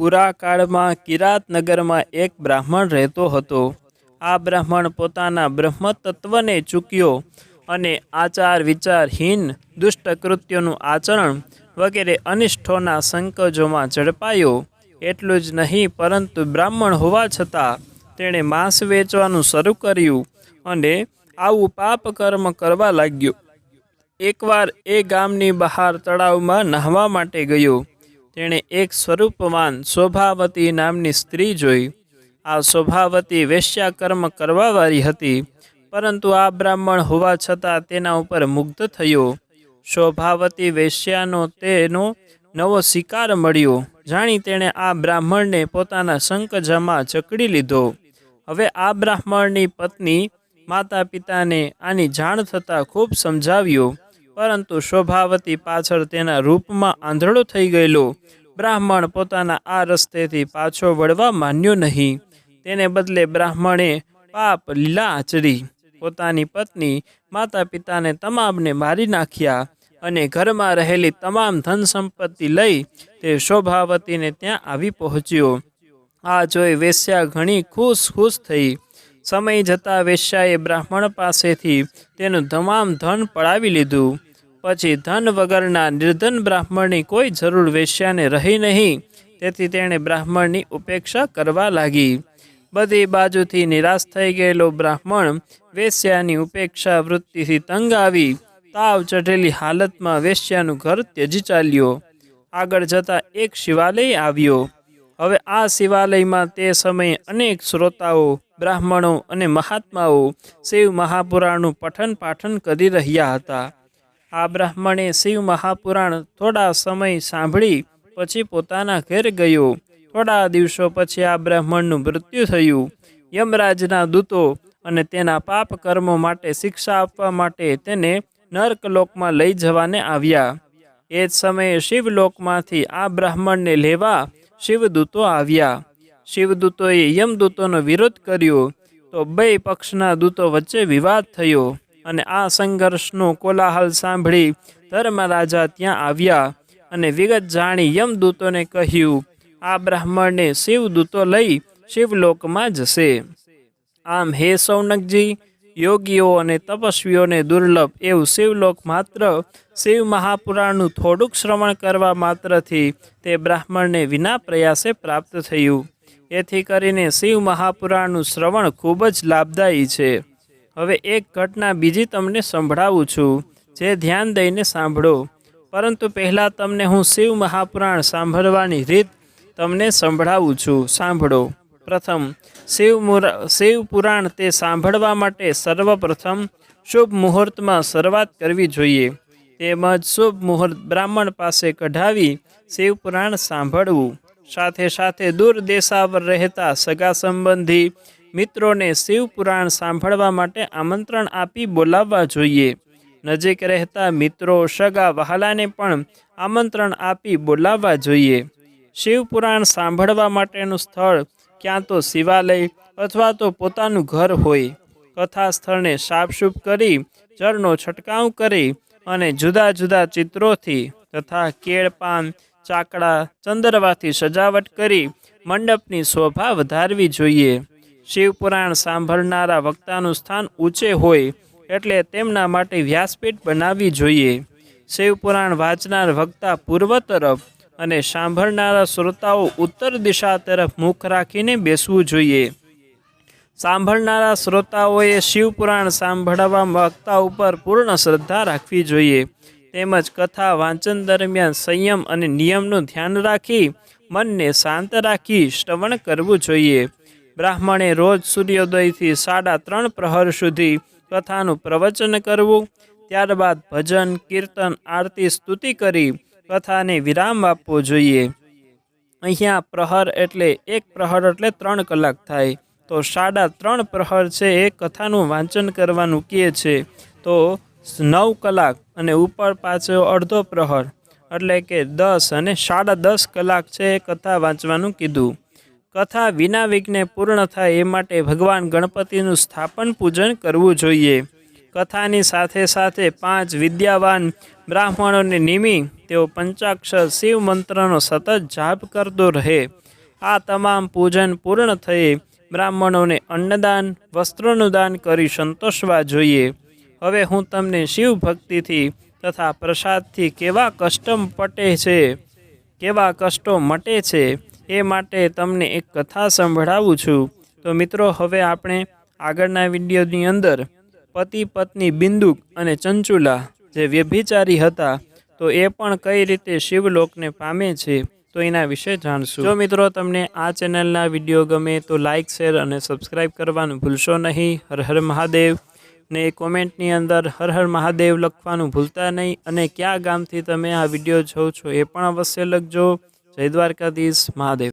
પુરા કિરાતનગરમાં એક બ્રાહ્મણ રહેતો હતો. આ બ્રાહ્મણ પોતાના બ્રહ્મ તત્વને ચૂક્યો અને આચાર વિચારહીન દુષ્ટ કૃત્યોનું આચરણ વગેરે અનિષ્ઠોના સંકજોમાં ઝડપાયો. એટલું જ નહીં, પરંતુ બ્રાહ્મણ હોવા છતાં તેણે માંસ વેચવાનું શરૂ કર્યું અને આવું પાપ કર્મ કરવા લાગ્યો. એકવાર એ ગામની બહાર તળાવમાં નહાવા માટે ગયો. તેણે એક સ્વરૂપવાન શોભાવતી નામની સ્ત્રી જોઈ. આ શોભાવતી વેશ્યાકર્મ કરવાવાળી હતી, પરંતુ આ બ્રાહ્મણ હોવા છતાં તેના ઉપર મુગ્ધ થયો. શોભાવતી વેશ્યાનો તેનો નવો શિકાર મળ્યો, જાણી તેણે આ બ્રાહ્મણને પોતાના શંકજામાં જકડી લીધો. હવે આ બ્રાહ્મણની પત્ની માતા પિતાને આની જાણ થતાં ખૂબ સમજાવ્યો. પરંતુ શોભાવતી પાછળ તેના રૂપમાં આંધળો થઈ ગયેલો. બ્રાહ્મણ પોતાના આ રસ્તેથી પાછો વળવા માન્યો નહીં. તેને બદલે બ્રાહ્મણે પાપ લીલા આચરી. પોતાની પત્ની માતા પિતાને તમામને મારી નાખ્યા અને ઘરમાં રહેલી તમામ ધન સંપત્તિ લઈ તે શોભાવતીને ત્યાં આવી પહોંચ્યો. આ જોઈ વેશ્યા ઘણી ખુશ ખુશ થઈ. સમય જતાં વેશ્યાએ બ્રાહ્મણ પાસેથી તેનું તમામ ધન પડાવી લીધું. પછી ધન વગરના નિર્ધન બ્રાહ્મણની કોઈ જરૂર વેશ્યાને રહી નહીં. તેથી તેણે બ્રાહ્મણની ઉપેક્ષા કરવા લાગી. બધી બાજુથી નિરાશ થઈ ગયેલો બ્રાહ્મણ વેશ્યાની ઉપેક્ષા વૃત્તિથી તંગ આવી. તાવ ચઢેલી હાલતમાં વેશ્યાનું ઘર ત્યજી ચાલ્યો. આગળ જતાં એક શિવાલય આવ્યો. હવે આ શિવાલયમાં તે સમયે અનેક શ્રોતાઓ, બ્રાહ્મણો અને મહાત્માઓ શિવ મહાપુરાણનું પઠન પાઠન કરી રહ્યા હતા. આ બ્રાહ્મણે શિવ મહાપુરાણ થોડા સમય સાંભળી, પછી પોતાના ઘેર ગયો. થોડા દિવસો પછી આ બ્રાહ્મણનું મૃત્યુ થયું. યમરાજના દૂતો અને તેના પાપ કર્મો માટે શિક્ષા આપવા માટે તેને નર્કલોકમાં લઈ જવાને આવ્યા. એ જ સમયે શિવલોકમાંથી આ બ્રાહ્મણને લેવા શિવદૂતો આવ્યા. શિવદૂતોએ યમદૂતોનો વિરોધ કર્યો તો બે પક્ષના દૂતો વચ્ચે વિવાદ થયો. અને આ સંઘર્ષનો કોલાહલ સાંભળી ધર્મરાજા ત્યાં આવ્યા અને વિગત જાણી યમદૂતોને કહ્યું, આ બ્રાહ્મણને શિવદૂતો લઈ શિવલોકમાં જશે. આમ હે સૌનકજી, યોગીઓ અને તપસ્વીઓને દુર્લભ એવું શિવલોક માત્ર શિવ મહાપુરાણનું થોડુંક શ્રવણ કરવા માત્રથી તે બ્રાહ્મણને વિના પ્રયાસે પ્રાપ્ત થયું. એથી કરીને શિવ મહાપુરાણનું શ્રવણ ખૂબ જ લાભદાયી છે. હવે એક ઘટના બીજી તમને સંભળાવું છું. જે ધ્યાન દઈને સાંભળો. પરંતુ પહેલાં તમને હું શિવ મહાપુરાણ સાંભળવાની રીત તમને સંભળાવું છું. સાંભળો. પ્રથમ, શિવ શિવ પુરાણ તે સાંભળવા માટે સર્વપ્રથમ શુભ મુહૂર્તમાં શરૂઆત કરવી જોઈએ. તેમજ શુભ મુહૂર્ત બ્રાહ્મણ પાસે કઢાવી શિવપુરાણ સાંભળવું. સાથે સાથે દૂર દેશાવર રહેતા સગા સંબંધી મિત્રોને શિવપુરાણ સાંભળવા માટે આમંત્રણ આપી બોલાવવા જોઈએ. નજીક રહેતા મિત્રો સગા વહાલાને પણ આમંત્રણ આપી બોલાવવા જોઈએ. શિવપુરાણ સાંભળવા માટેનું સ્થળ ક્યાં તો શિવાલય અથવા તો પોતાનું ઘર હોય. કથા સ્થળને સાફસૂફ કરી જળનો છંટકાવ કરી અને જુદા જુદા ચિત્રોથી તથા કેળ, પાન, ચાકડા, ચંદરવાથી સજાવટ કરી મંડપની શોભા વધારવી જોઈએ. શિવપુરાણ સાંભળનારા વક્તાનું સ્થાન ઊંચે હોય એટલે તેમના માટે વ્યાસપીઠ બનાવવી જોઈએ. શિવપુરાણ વાંચનાર વક્તા પૂર્વ તરફ અને સાંભળનારા શ્રોતાઓ ઉત્તર દિશા તરફ મુખ રાખીને બેસવું જોઈએ. સાંભળનારા શ્રોતાઓએ શિવપુરાણ સાંભળવા વક્તા ઉપર પૂર્ણ શ્રદ્ધા રાખવી જોઈએ. તેમજ કથા વાંચન દરમિયાન સંયમ અને નિયમનું ધ્યાન રાખી મનને શાંત રાખી શ્રવણ કરવું જોઈએ. બ્રાહ્મણે રોજ સૂર્યોદયથી સાડા ત્રણ પ્રહર સુધી કથાનું પ્રવચન કરવું, ત્યારબાદ ભજન, કીર્તન, આરતી, સ્તુતિ કરી કથાને વિરામ આપવો જોઈએ. અહીંયા પ્રહર એટલે એક પ્રહર એટલે ત્રણ કલાક થાય. તો સાડા ત્રણ પ્રહર છે એ કથાનું વાંચન કરવાનું કહે છે. તો નવ કલાક અને ઉપર પાછો અડધો પ્રહર. એટલે કે દસ અને સાડા દસ કલાક છે એ કથા વાંચવાનું કીધું. કથા વિના વિઘ્ને પૂર્ણ થાય એ માટે ભગવાન ગણપતિનું સ્થાપન પૂજન કરવું જોઈએ. કથાની સાથે સાથે પાંચ વિદ્યાવાન બ્રાહ્મણોને નિમી તેઓ પંચાક્ષર શિવ મંત્રનો સતત જાપ કરતો રહે. આ તમામ પૂજન પૂર્ણ થયે બ્રાહ્મણોને અન્નદાન, વસ્ત્રોનું દાન કરી સંતોષવા જોઈએ. હવે હું તમને શિવ ભક્તિથી તથા પ્રસાદથી કેવા કષ્ટમ પટે છે, કેવા કષ્ટો મટે છે એ માટે તમને એક કથા સંભળાવું છું. તો મિત્રો, હવે આપણે આગળના વિડીયોની અંદર પતિ, પત્ની, બિંદુક અને ચંચુલા જે વ્યભિચારી હતા, તો એ પણ કઈ રીતે શિવલોકને પામે છે, તો એના વિશે જાણશું. જો મિત્રો, તમને આ ચેનલના વીડિયો ગમે તો લાઇક શેર અને સબસ્ક્રાઈબ કરવાનું ભૂલશો નહીં. હર હર મહાદેવ. ને કોમેન્ટની અંદર હર હર મહાદેવ લખવાનું ભૂલતા નહીં. અને કયા ગામથી તમે આ વીડિયો જોઉં છો એ પણ અવશ્ય લખજો. જય દ્વારકાધીશ મહાદેવ